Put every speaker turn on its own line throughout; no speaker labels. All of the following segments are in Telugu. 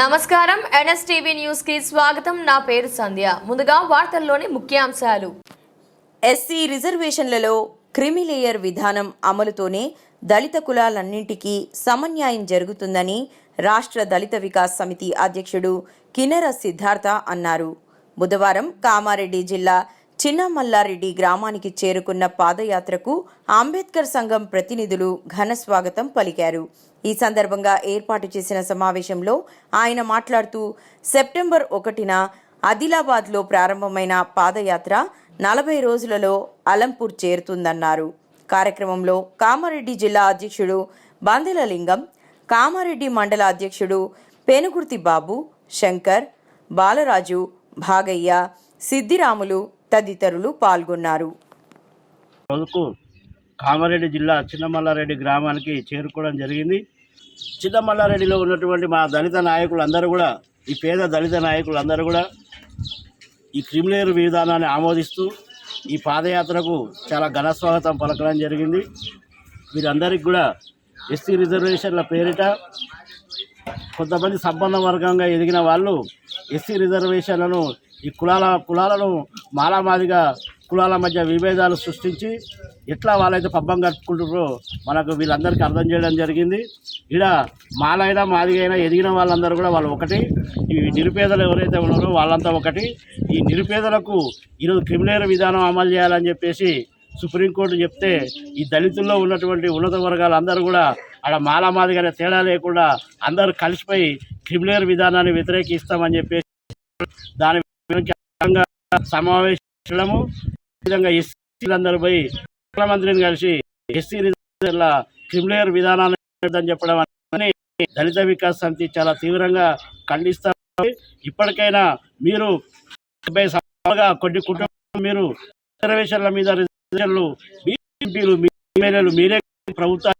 నమస్కారం. ఎన్ఎస్టీవీ న్యూస్కి స్వాగతం. నా పేరు సంధ్య. ముందుగా వార్తల్లోని ముఖ్యాంశాలు.
ఎస్సీ రిజర్వేషన్లలో క్రిమిలేయర్ విధానం అమలుతోనే దళిత కులాలన్నింటికీ సమన్యాయం జరుగుతుందని రాష్ట్ర దళిత వికాస్ సమితి అధ్యక్షుడు కిన్నెర సిద్ధార్థ అన్నారు. బుధవారం కామారెడ్డి జిల్లా చిన్నమల్లారెడ్డి గ్రామానికి చేరుకున్న పాదయాత్రకు అంబేద్కర్ సంఘం ప్రతినిధులు ఘన స్వాగతం పలికారు. ఈ సందర్భంగా ఏర్పాటు చేసిన సమావేశంలో ఆయన మాట్లాడుతూ సెప్టెంబర్ ఒకటిన ఆదిలాబాద్లో ప్రారంభమైన పాదయాత్ర నలభై రోజులలో అలంపూర్ చేరుతుందన్నారు. కార్యక్రమంలో కామారెడ్డి జిల్లా అధ్యక్షుడు బందెల లింగం కామారెడ్డి మండల అధ్యక్షుడు పెనుగుర్తి బాబు శంకర్ బాలరాజు భాగయ్య సిద్దిరాములు తదితరులు పాల్గొన్నారు.
రోజుకు కామారెడ్డి జిల్లా చిన్నమల్లారెడ్డి గ్రామానికి చేరుకోవడం జరిగింది. చిన్నమల్లారెడ్డిలో ఉన్నటువంటి మా దళిత నాయకులు అందరూ కూడా ఈ పేద దళిత నాయకులు అందరూ కూడా ఈ క్రిమిలేరు విధానాన్ని ఆమోదిస్తూ ఈ పాదయాత్రకు చాలా ఘనస్వాగతం పలకడం జరిగింది. వీరందరికీ కూడా ఎస్సీ రిజర్వేషన్ల పేరిట కొంతమంది సంపన్న వర్గంగా ఎదిగిన వాళ్ళు ఎస్సీ రిజర్వేషన్లను ఈ కులాల కులాలను మాలామాదిగా కులాల మధ్య విభేదాలు సృష్టించి ఎట్లా వాళ్ళైతే పబ్బం కట్టుకుంటారో మనకు వీళ్ళందరికీ అర్థం చేయడం జరిగింది. ఇక్కడ మాలైనా మాదిగైనా ఎదిగిన వాళ్ళందరూ కూడా వాళ్ళు ఒకటి. ఈ నిరుపేదలు ఎవరైతే ఉన్నారో వాళ్ళంతా ఒకటి. ఈ నిరుపేదలకు ఈరోజు క్రిమినల్ విధానం అమలు చేయాలని చెప్పేసి సుప్రీంకోర్టు చెప్తే ఈ దళితుల్లో ఉన్నటువంటి ఉన్నత వర్గాలు అందరూ కూడా ఆడ మాలామాదిగానే తేడా లేకుండా అందరూ కలిసిపోయి క్రిమినల్ విధానాన్ని వ్యతిరేకిస్తామని చెప్పేసి దాని సమావేశము ఈ విధంగా ఎస్సీలందరూ పోయి ముఖ్యమంత్రిని కలిసి ఎస్సీ రిజర్వేషన్ల క్రిమినల్ విధానాన్ని చెప్పడం అని దళిత వికాస్ సమితి చాలా తీవ్రంగా ఖండిస్తారు ఇప్పటికైనా మీరు డెబ్బై సంవత్సరాలుగా కొన్ని కుటుంబం మీరు రిజర్వేషన్ల మీద రిజర్వేషన్లు మీ మీ ఎమ్మెల్యేలు మీరే ప్రభుత్వాలు.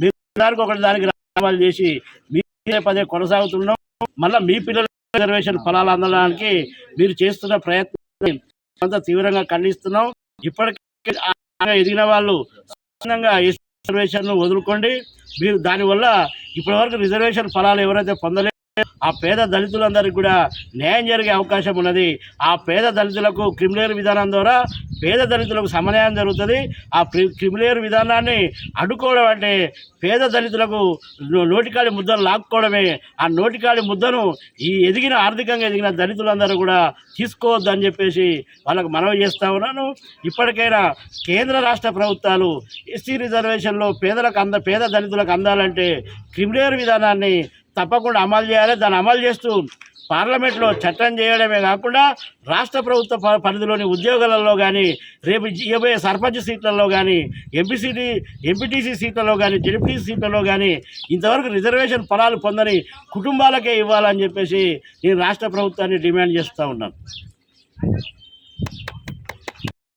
మీరు దానికి ఒకటి దానికి రాజీనామాలు చేసి మీరే పదే కొనసాగుతున్నాం మళ్ళీ మీ పిల్లలు రిజర్వేషన్ ఫలాలు అందడానికి మీరు చేస్తున్న ప్రయత్నం అంత తీవ్రంగా ఖండిస్తున్నాం. ఇప్పటికే ఎదిగిన వాళ్ళు ఈ రిజర్వేషన్ వదులుకోండి. మీరు దానివల్ల ఇప్పటివరకు రిజర్వేషన్ ఫలాలు ఎవరైతే పొందలేదు ఆ పేద దళితులందరికీ కూడా న్యాయం జరిగే అవకాశం ఉన్నది. ఆ పేద దళితులకు క్రిమిలేర్ విధానం ద్వారా పేద దళితులకు సమన్యాయం జరుగుతుంది. ఆ క్రిమినల్ క్రిమిలేర్ విధానాన్ని అడ్డుకోవడం అంటే పేద దళితులకు నోటికాడి ముద్దను లాక్కోవడమే. ఆ నోటికాడి ముద్దను ఈ ఎదిగిన ఆర్థికంగా ఎదిగిన దళితులందరూ కూడా తీసుకోవద్దని చెప్పేసి వాళ్ళకు మనవి చేస్తా ఉన్నాను. ఇప్పటికైనా కేంద్ర రాష్ట్ర ప్రభుత్వాలు ఎస్సీ రిజర్వేషన్లో పేదలకు అంద పేద దళితులకు అందాలంటే క్రిమినల్ విధానాన్ని తప్పకుండా అమలు చేయాలి. దాన్ని అమలు చేస్తూ పార్లమెంట్లో చట్టం చేయడమే కాకుండా రాష్ట్ర ప్రభుత్వ ప- పరిధిలోని ఉద్యోగాలలో కానీ రేపు ఇవ్వబోయే సర్పంచ్ సీట్లలో కానీ ఎంపీసీటీ ఎంపీటీసీ సీట్లలో కానీ జెడ్పీటీసీ సీట్లలో కానీ ఇంతవరకు రిజర్వేషన్ ఫలాలు పొందని కుటుంబాలకే ఇవ్వాలని చెప్పేసి నేను రాష్ట్ర ప్రభుత్వాన్ని డిమాండ్ చేస్తూ ఉన్నాను.